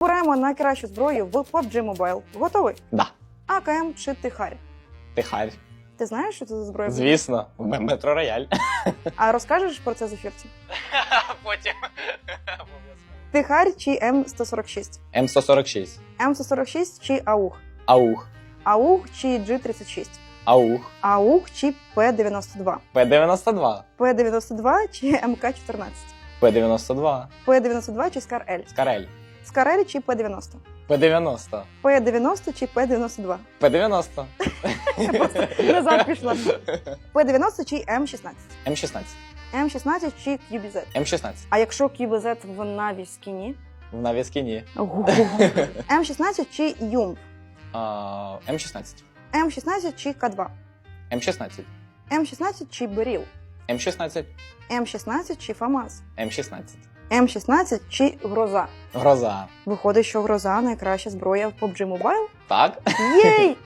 Беремо найкращу зброю в PUBG Mobile. Готовий? Да. АКМ чи Тихарь? Тихарь. Ти знаєш, що це за зброя? Звісно, М- метро рояль. А розкажеш про це з ефірці? Потім. Тихарь чи М146? М146. М146 чи АУХ? Аух. АУХ чи G36? Аух. АУХ чи П92? П92. П92 чи МК14? П92. П92 чи Скар Л? Скарель чи П90? П90. П90 чи П92? П90. Назад пішла. П90 чи М16? М16. М16 чи QBZ? М16. А якщо QBZ в наві скіні? В навіски ні. М16 чи Юм? М16. М16 чи К2? М16. М16 чи Беріл? М16. М16 чи ФАМАС? М16. М16 чи Гроза? Гроза. Виходить, що Гроза найкраща зброя в PUBG Mobile? Так? Єй!